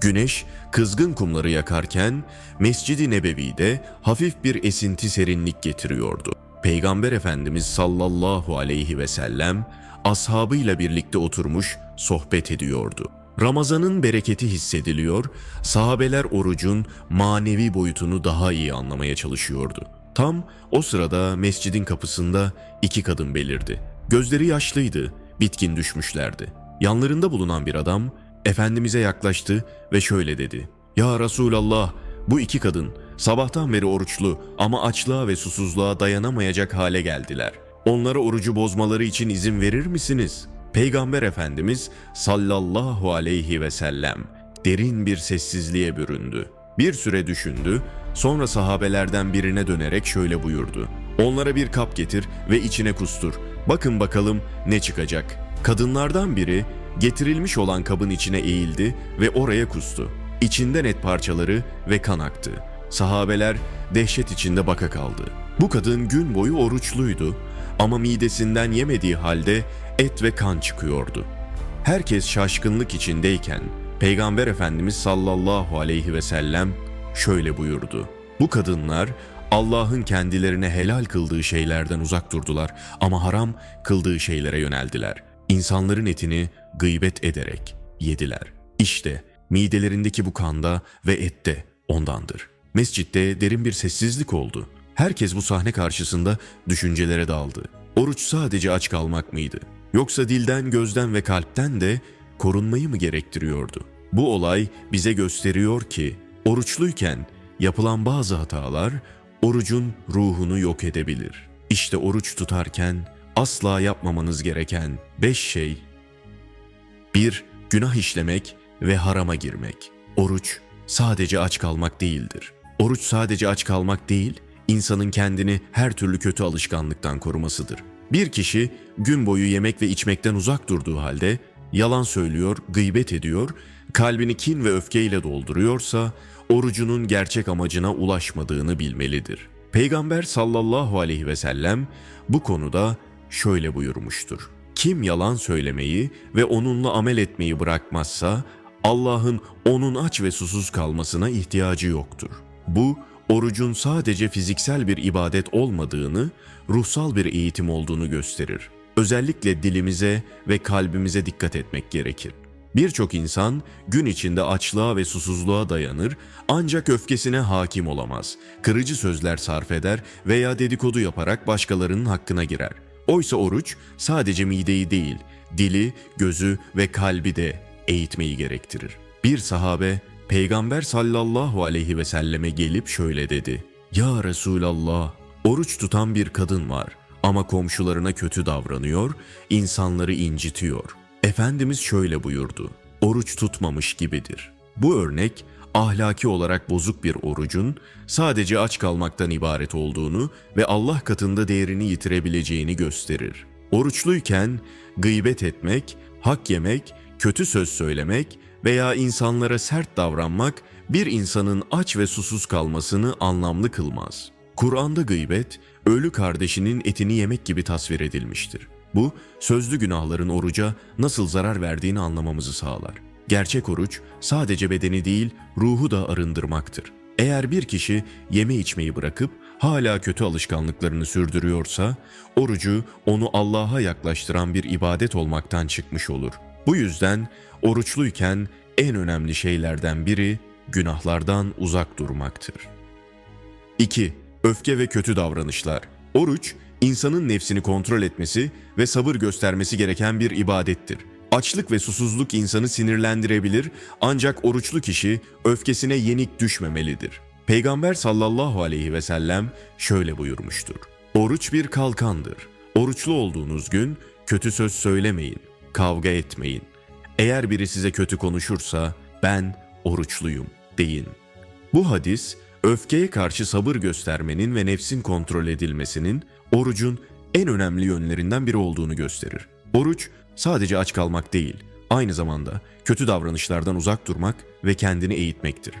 Güneş kızgın kumları yakarken Mescid-i Nebevi'de hafif bir esinti serinlik getiriyordu. Peygamber Efendimiz sallallahu aleyhi ve sellem ashabıyla birlikte oturmuş sohbet ediyordu. Ramazanın bereketi hissediliyor, sahabeler orucun manevi boyutunu daha iyi anlamaya çalışıyordu. Tam o sırada mescidin kapısında iki kadın belirdi. Gözleri yaşlıydı, bitkin düşmüşlerdi. Yanlarında bulunan bir adam Efendimiz'e yaklaştı ve şöyle dedi. Ya Resulallah bu iki kadın sabahtan beri oruçlu ama açlığa ve susuzluğa dayanamayacak hale geldiler. Onlara orucu bozmaları için izin verir misiniz? Peygamber Efendimiz sallallahu aleyhi ve sellem derin bir sessizliğe büründü. Bir süre düşündü, sonra sahabelerden birine dönerek şöyle buyurdu. Onlara bir kap getir ve içine kustur. Bakın bakalım ne çıkacak. Kadınlardan biri getirilmiş olan kabın içine eğildi ve oraya kustu. İçinden et parçaları ve kan aktı. Sahabeler dehşet içinde baka kaldı. Bu kadın gün boyu oruçluydu ama midesinden yemediği halde et ve kan çıkıyordu. Herkes şaşkınlık içindeyken Peygamber Efendimiz sallallahu aleyhi ve sellem şöyle buyurdu. Bu kadınlar Allah'ın kendilerine helal kıldığı şeylerden uzak durdular ama haram kıldığı şeylere yöneldiler. İnsanların etini gıybet ederek yediler. İşte midelerindeki bu kanda ve ette ondandır. Mescitte derin bir sessizlik oldu. Herkes bu sahne karşısında düşüncelere daldı. Oruç sadece aç kalmak mıydı? Yoksa dilden, gözden ve kalpten de korunmayı mı gerektiriyordu? Bu olay bize gösteriyor ki oruçluyken yapılan bazı hatalar orucun ruhunu yok edebilir. İşte oruç tutarken asla yapmamanız gereken beş şey 1. Günah işlemek ve harama girmek. Oruç sadece aç kalmak değildir. Oruç sadece aç kalmak değil, insanın kendini her türlü kötü alışkanlıktan korumasıdır. Bir kişi gün boyu yemek ve içmekten uzak durduğu halde yalan söylüyor, gıybet ediyor, kalbini kin ve öfkeyle dolduruyorsa orucunun gerçek amacına ulaşmadığını bilmelidir. Peygamber sallallahu aleyhi ve sellem bu konuda şöyle buyurmuştur. Kim yalan söylemeyi ve onunla amel etmeyi bırakmazsa Allah'ın onun aç ve susuz kalmasına ihtiyacı yoktur. Bu orucun sadece fiziksel bir ibadet olmadığını, ruhsal bir eğitim olduğunu gösterir. Özellikle dilimize ve kalbimize dikkat etmek gerekir. Birçok insan gün içinde açlığa ve susuzluğa dayanır ancak öfkesine hakim olamaz. Kırıcı sözler sarf eder veya dedikodu yaparak başkalarının hakkına girer. Oysa oruç sadece mideyi değil, dili, gözü ve kalbi de eğitmeyi gerektirir. Bir sahabe Peygamber sallallahu aleyhi ve selleme gelip şöyle dedi. Ya Resulallah, oruç tutan bir kadın var ama komşularına kötü davranıyor, insanları incitiyor. Efendimiz şöyle buyurdu. Oruç tutmamış gibidir. Bu örnek ahlaki olarak bozuk bir orucun sadece aç kalmaktan ibaret olduğunu ve Allah katında değerini yitirebileceğini gösterir. Oruçluyken gıybet etmek, hak yemek, kötü söz söylemek veya insanlara sert davranmak bir insanın aç ve susuz kalmasını anlamlı kılmaz. Kur'an'da gıybet, ölü kardeşinin etini yemek gibi tasvir edilmiştir. Bu, sözlü günahların oruca nasıl zarar verdiğini anlamamızı sağlar. Gerçek oruç sadece bedeni değil, ruhu da arındırmaktır. Eğer bir kişi yeme içmeyi bırakıp hala kötü alışkanlıklarını sürdürüyorsa, orucu onu Allah'a yaklaştıran bir ibadet olmaktan çıkmış olur. Bu yüzden oruçluyken en önemli şeylerden biri günahlardan uzak durmaktır. 2. Öfke ve kötü davranışlar. Oruç, insanın nefsini kontrol etmesi ve sabır göstermesi gereken bir ibadettir. Açlık ve susuzluk insanı sinirlendirebilir ancak oruçlu kişi öfkesine yenik düşmemelidir. Peygamber sallallahu aleyhi ve sellem şöyle buyurmuştur. Oruç bir kalkandır. Oruçlu olduğunuz gün kötü söz söylemeyin, kavga etmeyin. Eğer biri size kötü konuşursa ben oruçluyum deyin. Bu hadis öfkeye karşı sabır göstermenin ve nefsin kontrol edilmesinin orucun en önemli yönlerinden biri olduğunu gösterir. Oruç sadece aç kalmak değil, aynı zamanda kötü davranışlardan uzak durmak ve kendini eğitmektir.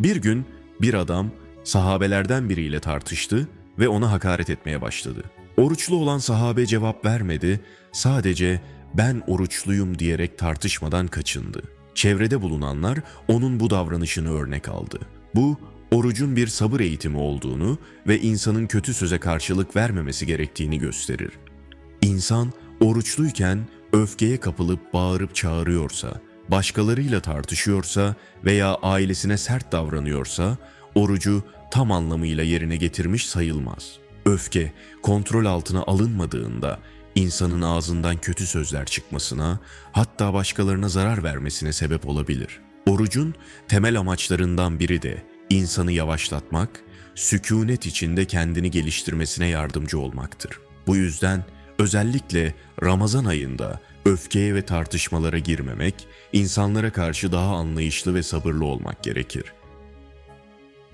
Bir gün bir adam sahabelerden biriyle tartıştı ve ona hakaret etmeye başladı. Oruçlu olan sahabe cevap vermedi, sadece ben oruçluyum diyerek tartışmadan kaçındı. Çevrede bulunanlar onun bu davranışını örnek aldı. Bu, orucun bir sabır eğitimi olduğunu ve insanın kötü söze karşılık vermemesi gerektiğini gösterir. İnsan oruçluyken öfkeye kapılıp bağırıp çağırıyorsa, başkalarıyla tartışıyorsa veya ailesine sert davranıyorsa orucu tam anlamıyla yerine getirmiş sayılmaz. Öfke kontrol altına alınmadığında insanın ağzından kötü sözler çıkmasına, hatta başkalarına zarar vermesine sebep olabilir. Orucun temel amaçlarından biri de insanı yavaşlatmak, sükunet içinde kendini geliştirmesine yardımcı olmaktır. Bu yüzden özellikle Ramazan ayında öfkeye ve tartışmalara girmemek, insanlara karşı daha anlayışlı ve sabırlı olmak gerekir.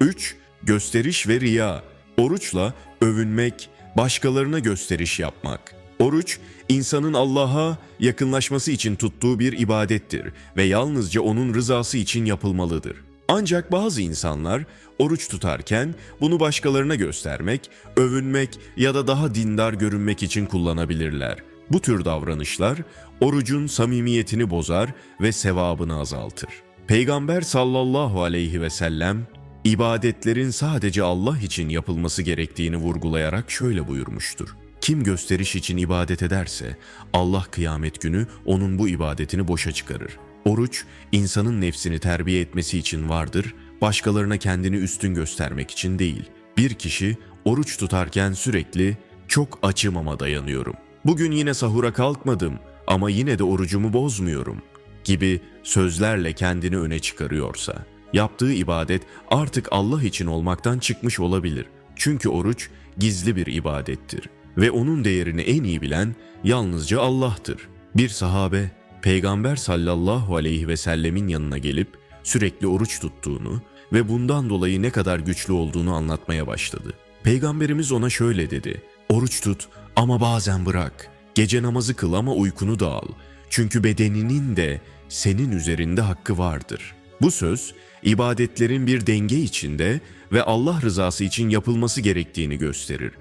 3. Gösteriş ve riya. Oruçla övünmek, başkalarına gösteriş yapmak. Oruç, insanın Allah'a yakınlaşması için tuttuğu bir ibadettir ve yalnızca onun rızası için yapılmalıdır. Ancak bazı insanlar oruç tutarken bunu başkalarına göstermek, övünmek ya da daha dindar görünmek için kullanabilirler. Bu tür davranışlar orucun samimiyetini bozar ve sevabını azaltır. Peygamber sallallahu aleyhi ve sellem ibadetlerin sadece Allah için yapılması gerektiğini vurgulayarak şöyle buyurmuştur. Kim gösteriş için ibadet ederse Allah kıyamet günü onun bu ibadetini boşa çıkarır. Oruç insanın nefsini terbiye etmesi için vardır, başkalarına kendini üstün göstermek için değil. Bir kişi oruç tutarken sürekli çok açım ama dayanıyorum. Bugün yine sahura kalkmadım ama yine de orucumu bozmuyorum gibi sözlerle kendini öne çıkarıyorsa, yaptığı ibadet artık Allah için olmaktan çıkmış olabilir. Çünkü oruç gizli bir ibadettir ve onun değerini en iyi bilen yalnızca Allah'tır. Bir sahabe Peygamber sallallahu aleyhi ve sellemin yanına gelip sürekli oruç tuttuğunu ve bundan dolayı ne kadar güçlü olduğunu anlatmaya başladı. Peygamberimiz ona şöyle dedi: Oruç tut ama bazen bırak. Gece namazı kıl ama uykunu da al. Çünkü bedeninin de senin üzerinde hakkı vardır. Bu söz ibadetlerin bir denge içinde ve Allah rızası için yapılması gerektiğini gösterir.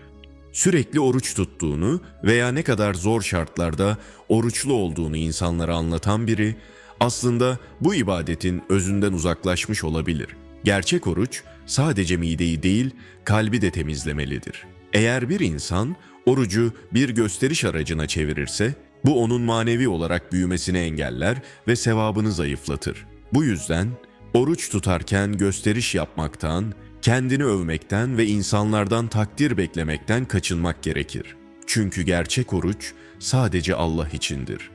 Sürekli oruç tuttuğunu veya ne kadar zor şartlarda oruçlu olduğunu insanlara anlatan biri aslında bu ibadetin özünden uzaklaşmış olabilir. Gerçek oruç sadece mideyi değil, kalbi de temizlemelidir. Eğer bir insan orucu bir gösteriş aracına çevirirse, bu onun manevi olarak büyümesini engeller ve sevabını zayıflatır. Bu yüzden oruç tutarken gösteriş yapmaktan, kendini övmekten ve insanlardan takdir beklemekten kaçınmak gerekir. Çünkü gerçek oruç sadece Allah içindir.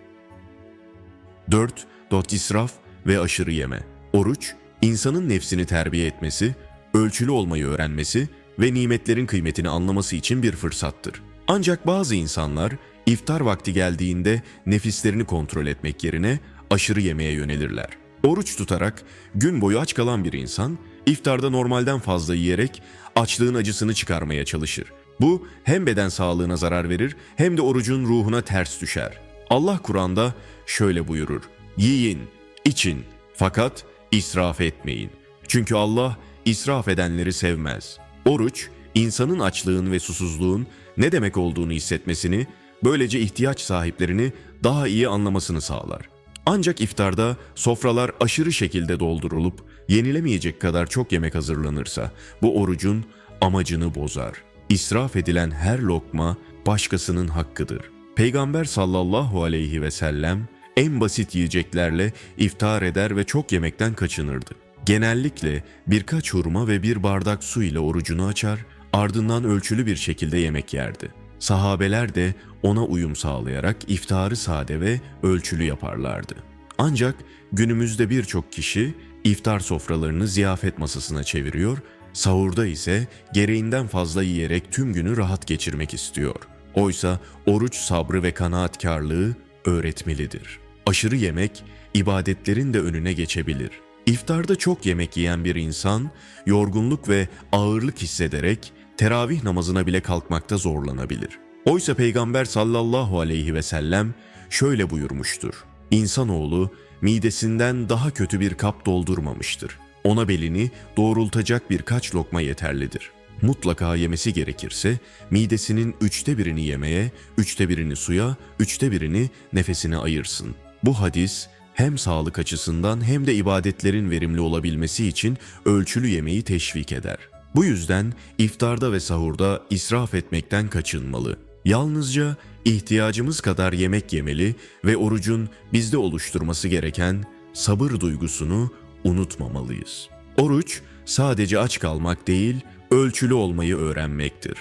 4. Dot israf ve aşırı yeme. Oruç, insanın nefsini terbiye etmesi, ölçülü olmayı öğrenmesi ve nimetlerin kıymetini anlaması için bir fırsattır. Ancak bazı insanlar iftar vakti geldiğinde nefislerini kontrol etmek yerine aşırı yemeye yönelirler. Oruç tutarak gün boyu aç kalan bir insan iftarda normalden fazla yiyerek açlığın acısını çıkarmaya çalışır. Bu hem beden sağlığına zarar verir hem de orucun ruhuna ters düşer. Allah Kur'an'da şöyle buyurur. Yiyin, için fakat israf etmeyin. Çünkü Allah israf edenleri sevmez. Oruç, insanın açlığın ve susuzluğun ne demek olduğunu hissetmesini, böylece ihtiyaç sahiplerini daha iyi anlamasını sağlar. Ancak iftarda sofralar aşırı şekilde doldurulup yenilemeyecek kadar çok yemek hazırlanırsa bu orucun amacını bozar. İsraf edilen her lokma başkasının hakkıdır. Peygamber sallallahu aleyhi ve sellem en basit yiyeceklerle iftar eder ve çok yemekten kaçınırdı. Genellikle birkaç hurma ve bir bardak su ile orucunu açar, ardından ölçülü bir şekilde yemek yerdi. Sahabeler de ona uyum sağlayarak iftarı sade ve ölçülü yaparlardı. Ancak günümüzde birçok kişi iftar sofralarını ziyafet masasına çeviriyor, sahurda ise gereğinden fazla yiyerek tüm günü rahat geçirmek istiyor. Oysa oruç sabrı ve kanaatkarlığı öğretmelidir. Aşırı yemek ibadetlerin de önüne geçebilir. İftarda çok yemek yiyen bir insan yorgunluk ve ağırlık hissederek teravih namazına bile kalkmakta zorlanabilir. Oysa Peygamber sallallahu aleyhi ve sellem şöyle buyurmuştur. İnsanoğlu midesinden daha kötü bir kap doldurmamıştır. Ona belini doğrultacak birkaç lokma yeterlidir. Mutlaka yemesi gerekirse midesinin üçte birini yemeye, üçte birini suya, üçte birini nefesine ayırsın. Bu hadis hem sağlık açısından hem de ibadetlerin verimli olabilmesi için ölçülü yemeği teşvik eder. Bu yüzden iftarda ve sahurda israf etmekten kaçınmalı. Yalnızca ihtiyacımız kadar yemek yemeli ve orucun bizde oluşturması gereken sabır duygusunu unutmamalıyız. Oruç sadece aç kalmak değil, ölçülü olmayı öğrenmektir.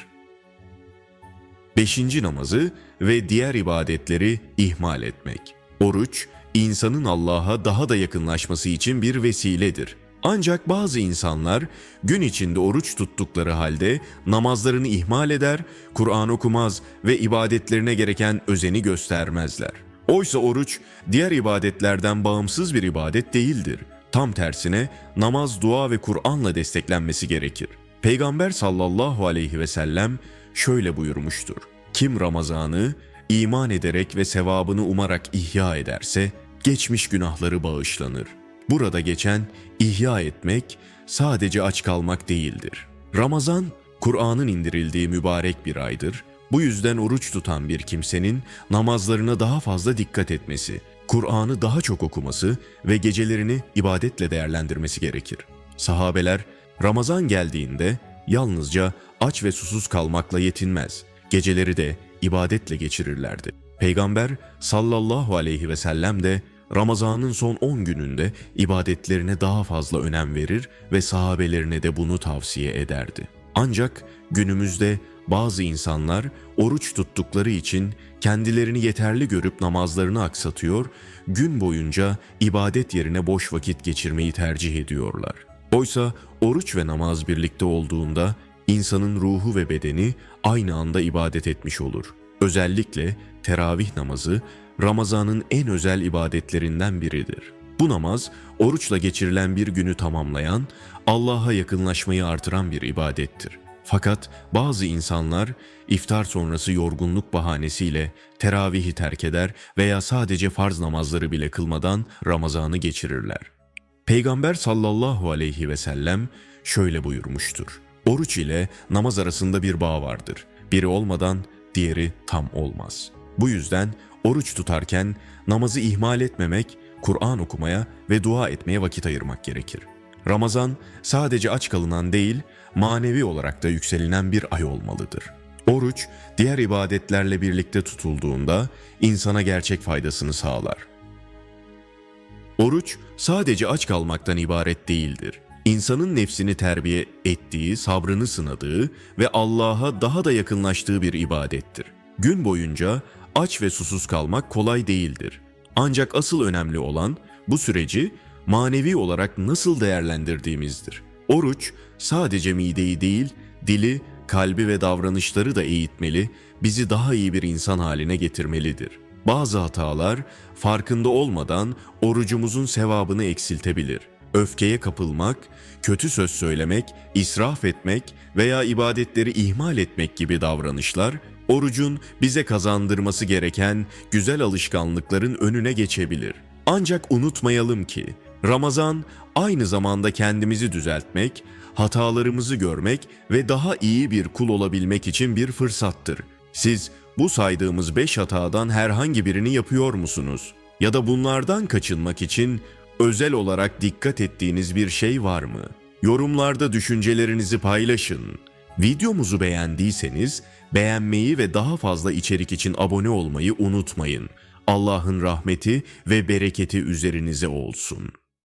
Beşinci namazı ve diğer ibadetleri ihmal etmek. Oruç, insanın Allah'a daha da yakınlaşması için bir vesiledir. Ancak bazı insanlar gün içinde oruç tuttukları halde namazlarını ihmal eder, Kur'an okumaz ve ibadetlerine gereken özeni göstermezler. Oysa oruç diğer ibadetlerden bağımsız bir ibadet değildir. Tam tersine namaz, dua ve Kur'an'la desteklenmesi gerekir. Peygamber sallallahu aleyhi ve sellem şöyle buyurmuştur. Kim Ramazan'ı iman ederek ve sevabını umarak ihya ederse geçmiş günahları bağışlanır. Burada geçen ihya etmek sadece aç kalmak değildir. Ramazan Kur'an'ın indirildiği mübarek bir aydır. Bu yüzden oruç tutan bir kimsenin namazlarına daha fazla dikkat etmesi, Kur'an'ı daha çok okuması ve gecelerini ibadetle değerlendirmesi gerekir. Sahabeler Ramazan geldiğinde yalnızca aç ve susuz kalmakla yetinmez. Geceleri de ibadetle geçirirlerdi. Peygamber sallallahu aleyhi ve sellem de Ramazan'ın son 10 gününde ibadetlerine daha fazla önem verir ve sahabelerine de bunu tavsiye ederdi. Ancak günümüzde bazı insanlar oruç tuttukları için kendilerini yeterli görüp namazlarını aksatıyor, gün boyunca ibadet yerine boş vakit geçirmeyi tercih ediyorlar. Oysa oruç ve namaz birlikte olduğunda insanın ruhu ve bedeni aynı anda ibadet etmiş olur. Özellikle teravih namazı Ramazan'ın en özel ibadetlerinden biridir. Bu namaz oruçla geçirilen bir günü tamamlayan, Allah'a yakınlaşmayı artıran bir ibadettir. Fakat bazı insanlar iftar sonrası yorgunluk bahanesiyle teravihi terk eder veya sadece farz namazları bile kılmadan Ramazan'ı geçirirler. Peygamber sallallahu aleyhi ve sellem şöyle buyurmuştur. Oruç ile namaz arasında bir bağ vardır. Biri olmadan diğeri tam olmaz. Bu yüzden oruç tutarken namazı ihmal etmemek, Kur'an okumaya ve dua etmeye vakit ayırmak gerekir. Ramazan sadece aç kalınan değil, manevi olarak da yükselinen bir ay olmalıdır. Oruç, diğer ibadetlerle birlikte tutulduğunda insana gerçek faydasını sağlar. Oruç sadece aç kalmaktan ibaret değildir. İnsanın nefsini terbiye ettiği, sabrını sınadığı ve Allah'a daha da yakınlaştığı bir ibadettir. Gün boyunca aç ve susuz kalmak kolay değildir. Ancak asıl önemli olan bu süreci manevi olarak nasıl değerlendirdiğimizdir. Oruç sadece mideyi değil, dili, kalbi ve davranışları da eğitmeli, bizi daha iyi bir insan haline getirmelidir. Bazı hatalar farkında olmadan orucumuzun sevabını eksiltebilir. Öfkeye kapılmak, kötü söz söylemek, israf etmek veya ibadetleri ihmal etmek gibi davranışlar orucun bize kazandırması gereken güzel alışkanlıkların önüne geçebilir. Ancak unutmayalım ki Ramazan aynı zamanda kendimizi düzeltmek, hatalarımızı görmek ve daha iyi bir kul olabilmek için bir fırsattır. Siz bu saydığımız beş hatadan herhangi birini yapıyor musunuz? Ya da bunlardan kaçınmak için özel olarak dikkat ettiğiniz bir şey var mı? Yorumlarda düşüncelerinizi paylaşın. Videomuzu beğendiyseniz beğenmeyi ve daha fazla içerik için abone olmayı unutmayın. Allah'ın rahmeti ve bereketi üzerinize olsun.